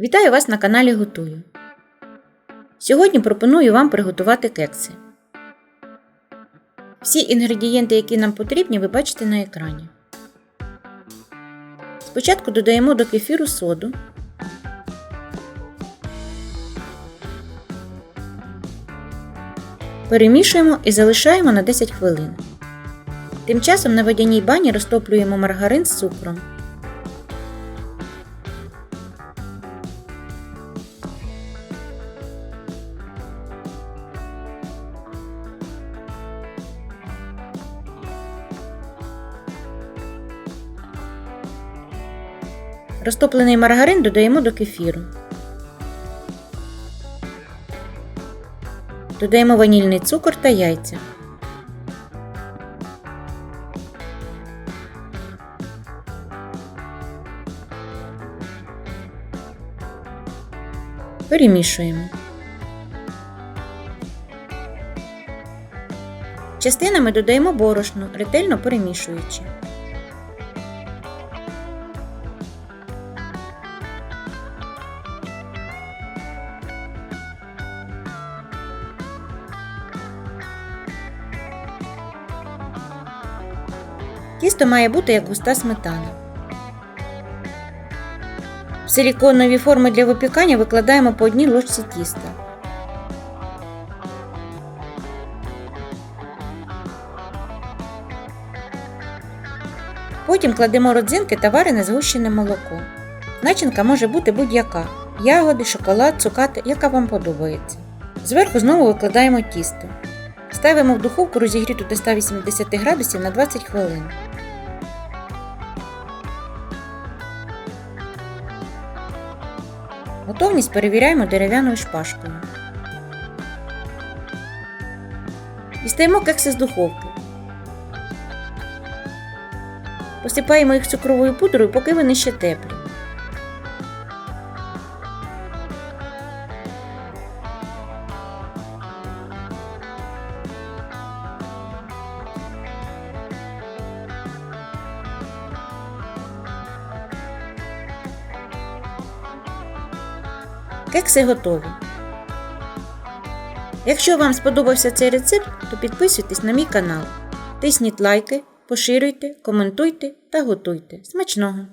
Вітаю вас на каналі Готую. Сьогодні пропоную вам приготувати кекси. Всі інгредієнти, які нам потрібні, ви бачите на екрані. Спочатку додаємо до кефіру соду. Перемішуємо і залишаємо на 10 хвилин. Тим часом на водяній бані розтоплюємо маргарин з цукром. Розтоплений маргарин додаємо до кефіру. Додаємо ванільний цукор та яйця. Перемішуємо. Частинами додаємо борошно, ретельно перемішуючи. Тісто має бути як густа сметана. В силіконові форми для випікання викладаємо по одній ложці тіста. Потім кладемо родзинки та варене згущене молоко. Начинка може бути будь-яка ягоди, шоколад, цукати, яка вам подобається. Зверху знову викладаємо тісто. Ставимо в духовку розігріту до 180 градусів на 20 хвилин. Готовність перевіряємо дерев'яною шпажкою. Дістаємо кекси з духовки. Посипаємо їх цукровою пудрою, поки вони ще теплі. Кекси готові. Якщо вам сподобався цей рецепт, то підписуйтесь на мій канал. Тисніть лайки, поширюйте, коментуйте та готуйте. Смачного!